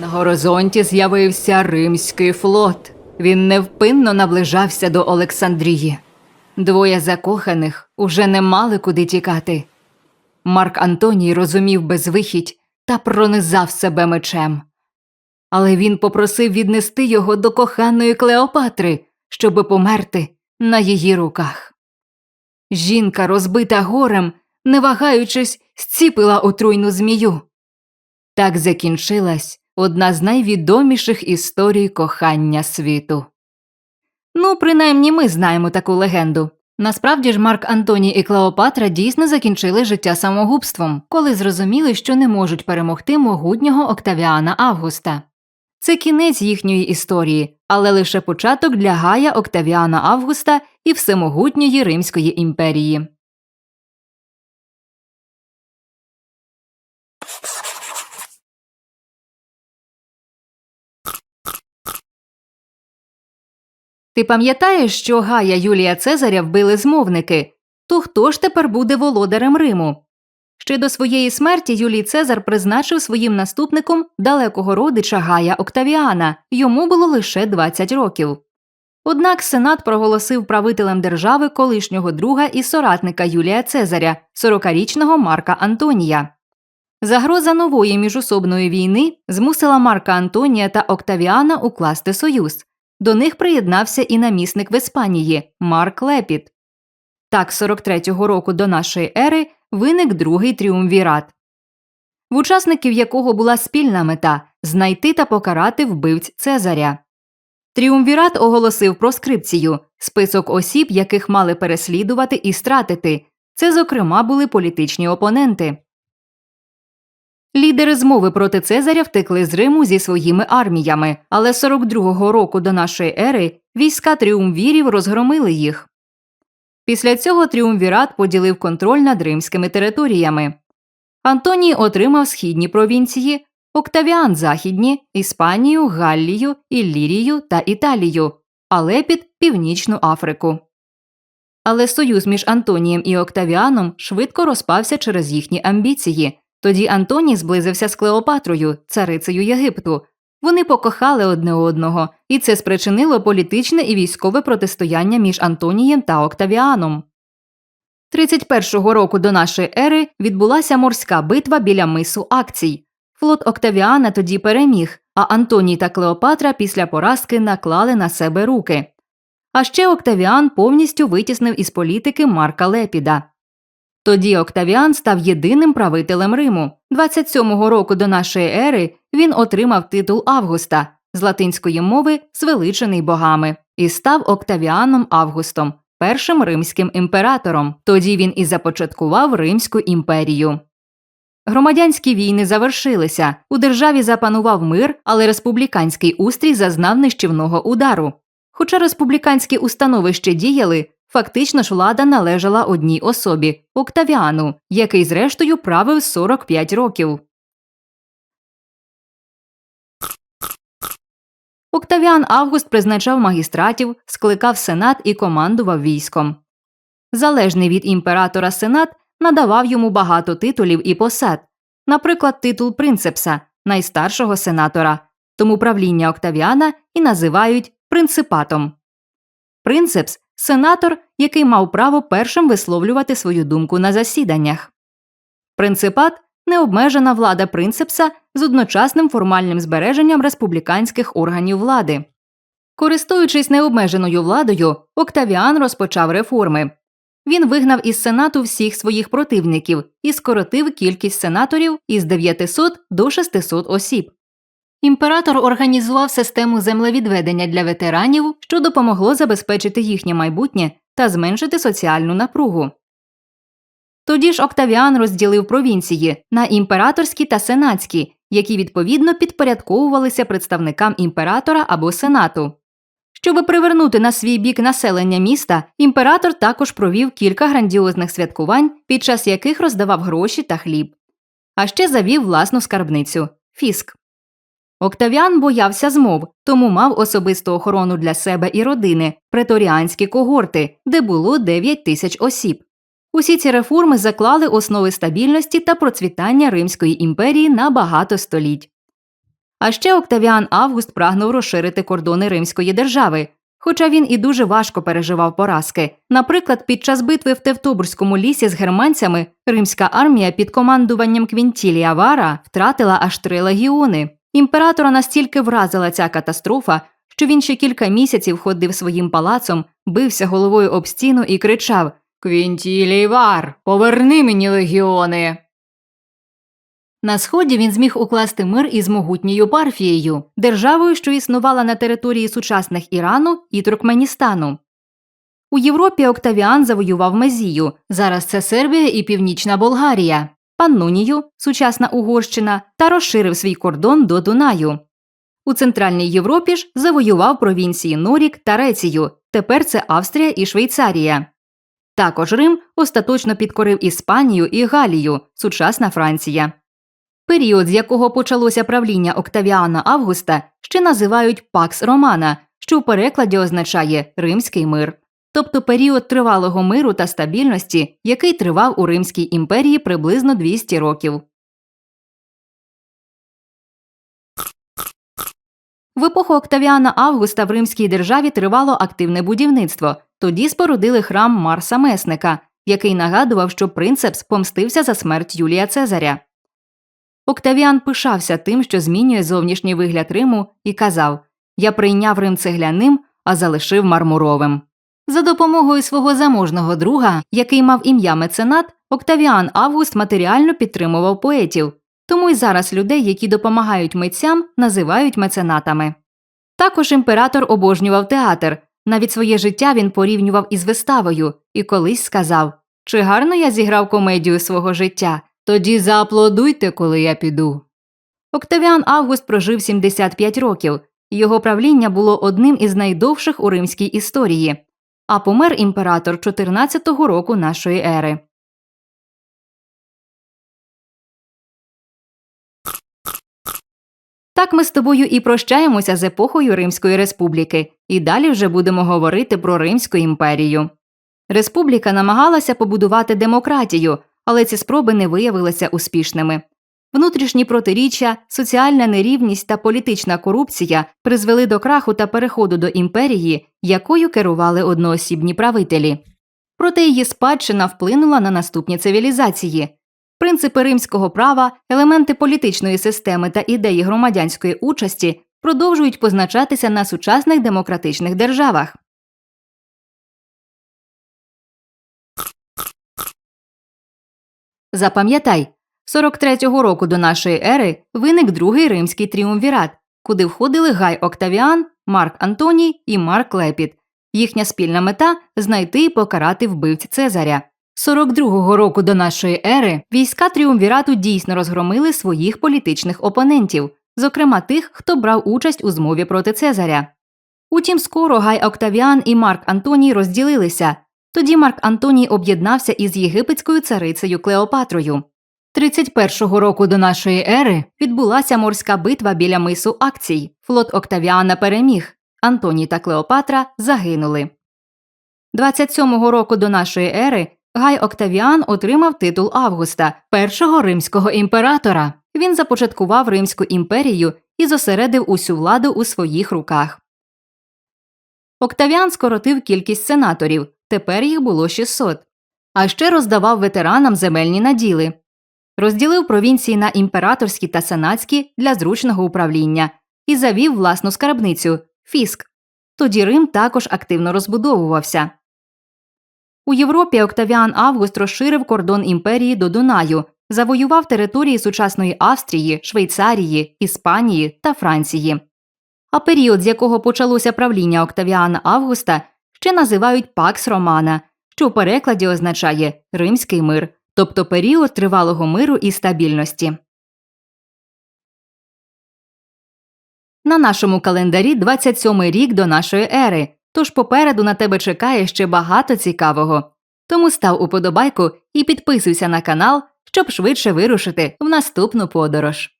На горизонті з'явився римський флот. Він невпинно наближався до Олександрії. Двоє закоханих уже не мали куди тікати. Марк Антоній розумів безвихідь та пронизав себе мечем. Але він попросив віднести його до коханої Клеопатри, щоби померти на її руках. Жінка, розбита горем, не вагаючись, зціпила отруйну змію. Так закінчилась одна з найвідоміших історій кохання світу. Ну, принаймні ми знаємо таку легенду. Насправді ж Марк Антоній і Клеопатра дійсно закінчили життя самогубством, коли зрозуміли, що не можуть перемогти могутнього Октавіана Августа. Це кінець їхньої історії, але лише початок для Гая Октавіана Августа і всемогутньої Римської імперії. Ти пам'ятаєш, що Гая Юлія Цезаря вбили змовники? То хто ж тепер буде володарем Риму? Ще до своєї смерті Юлій Цезар призначив своїм наступником далекого родича Гая Октавіана, йому було лише 20 років. Однак Сенат проголосив правителем держави колишнього друга і соратника Юлія Цезаря, 40-річного Марка Антонія. Загроза нової міжособної війни змусила Марка Антонія та Октавіана укласти союз. До них приєднався і намісник в Іспанії Марк Лепіт. Так, 43-го року до нашої ери виник другий тріумвірат, в учасників якого була спільна мета знайти та покарати вбивць Цезаря. Тріумвірат оголосив проскрипцію список осіб, яких мали переслідувати і стратити. Це, зокрема, були політичні опоненти. Лідери змови проти Цезаря втекли з Риму зі своїми арміями, але 42-го року до нашої ери війська тріумвірів розгромили їх. Після цього тріумвірат поділив контроль над римськими територіями. Антоній отримав східні провінції, Октавіан західні, Іспанію, Галлію, Іллірію та Італію, а Лепіт – Північну Африку. Але союз між Антонієм і Октавіаном швидко розпався через їхні амбіції. Тоді Антоній зблизився з Клеопатрою, царицею Єгипту. Вони покохали одне одного, і це спричинило політичне і військове протистояння між Антонієм та Октавіаном. 31-го року до нашої ери відбулася морська битва біля мису Акцій. Флот Октавіана тоді переміг, а Антоній та Клеопатра після поразки наклали на себе руки. А ще Октавіан повністю витіснив із політики Марка Лепіда. Тоді Октавіан став єдиним правителем Риму. 27-го року до нашої ери він отримав титул Августа з латинської мови звеличений богами і став Октавіаном Августом, першим римським імператором. Тоді він і започаткував Римську імперію. Громадянські війни завершилися. У державі запанував мир, але республіканський устрій зазнав нищівного удару. Хоча республіканські установи ще діяли, фактично ж влада належала одній особі Октавіану, який зрештою правив 45 років. Октавіан Август призначав магістратів, скликав сенат і командував військом. Залежний від імператора сенат надавав йому багато титулів і посад, наприклад, титул принцепса, найстаршого сенатора, тому правління Октавіана і називають принципатом. Принцепс сенатор, який мав право першим висловлювати свою думку на засіданнях. Принципат необмежена влада принцепса з одночасним формальним збереженням республіканських органів влади. Користуючись необмеженою владою, Октавіан розпочав реформи. Він вигнав із сенату всіх своїх противників і скоротив кількість сенаторів із 900 до 600 осіб. Імператор організував систему землевідведення для ветеранів, що допомогло забезпечити їхнє майбутнє та зменшити соціальну напругу. Тоді ж Октавіан розділив провінції на імператорські та сенатські, які відповідно підпорядковувалися представникам імператора або сенату. Щоби привернути на свій бік населення міста, імператор також провів кілька грандіозних святкувань, під час яких роздавав гроші та хліб. А ще завів власну скарбницю фіск. Октавіан боявся змов, тому мав особисту охорону для себе і родини, преторіанські когорти, де було 9 тисяч осіб. Усі ці реформи заклали основи стабільності та процвітання Римської імперії на багато століть. А ще Октавіан Август прагнув розширити кордони Римської держави, хоча він і дуже важко переживав поразки. Наприклад, під час битви в Тевтобурському лісі з германцями римська армія під командуванням Квінтілія Вара втратила аж три легіони. Імператора настільки вразила ця катастрофа, що він ще кілька місяців ходив своїм палацом, бився головою об стіну і кричав Квінтілій Вар, поверни мені легіони. На сході він зміг укласти мир із могутньою Парфією, державою, що існувала на території сучасних Ірану і Туркменістану. У Європі Октавіан завоював Мезію, зараз це Сербія і Північна Болгарія, Паннунію, сучасна Угорщина, та розширив свій кордон до Дунаю. У Центральній Європі ж завоював провінції Норік та Рецію, тепер це Австрія і Швейцарія. Також Рим остаточно підкорив Іспанію і Галію, сучасна Франція. Період, з якого почалося правління Октавіана Августа, ще називають Пакс Романа, що в перекладі означає Римський мир, тобто період тривалого миру та стабільності, який тривав у Римській імперії приблизно 200 років. В епоху Октавіана Августа в Римській державі тривало активне будівництво. Тоді спорудили храм Марса Месника, який нагадував, що принцепс помстився за смерть Юлія Цезаря. Октавіан пишався тим, що змінює зовнішній вигляд Риму, і казав Я прийняв Рим цегляним, а залишив мармуровим. За допомогою свого заможного друга, який мав ім'я Меценат, Октавіан Август матеріально підтримував поетів, тому й зараз людей, які допомагають митцям, називають меценатами. Також імператор обожнював театр. Навіть своє життя він порівнював із виставою і колись сказав Чи гарно я зіграв комедію свого життя? Тоді зааплодуйте, коли я піду. Октавіан Август прожив 75 років, його правління було одним із найдовших у римській історії, а помер імператор 14-го року нашої ери. Так ми з тобою і прощаємося з епохою Римської республіки, і далі вже будемо говорити про Римську імперію. Республіка намагалася побудувати демократію, але ці спроби не виявилися успішними. Внутрішні протиріччя, соціальна нерівність та політична корупція призвели до краху та переходу до імперії, якою керували одноосібні правителі. Проте її спадщина вплинула на наступні цивілізації. Принципи римського права, елементи політичної системи та ідеї громадянської участі продовжують позначатися на сучасних демократичних державах. Запам'ятай, 43-го року до нашої ери виник другий римський тріумвірат, куди входили Гай Октавіан, Марк Антоній і Марк Лепіт. Їхня спільна мета знайти і покарати вбивць Цезаря. 42-го року до нашої ери війська тріумвірату дійсно розгромили своїх політичних опонентів, зокрема тих, хто брав участь у змові проти Цезаря. Утім, скоро Гай Октавіан і Марк Антоній розділилися. Тоді Марк Антоній об'єднався із єгипетською царицею Клеопатрою. 31-го року до нашої ери відбулася морська битва біля мису Акцій. Флот Октавіана переміг. Антоній та Клеопатра загинули. 27-го року до нашої ери Гай Октавіан отримав титул Августа, першого римського імператора. Він започаткував Римську імперію і зосередив усю владу у своїх руках. Октавіан скоротив кількість сенаторів, тепер їх було 600. А ще роздавав ветеранам земельні наділи. Розділив провінції на імператорські та сенатські для зручного управління і завів власну скарбницю фіск. Тоді Рим також активно розбудовувався. У Європі Октавіан Август розширив кордон імперії до Дунаю, завоював території сучасної Австрії, Швейцарії, Іспанії та Франції. А період, з якого почалося правління Октавіана Августа, ще називають Пакс Романа, що в перекладі означає Римський мир, тобто період тривалого миру і стабільності. На нашому календарі 27-й рік до нашої ери, тож попереду на тебе чекає ще багато цікавого. Тому став уподобайку і підписуйся на канал, щоб швидше вирушити в наступну подорож.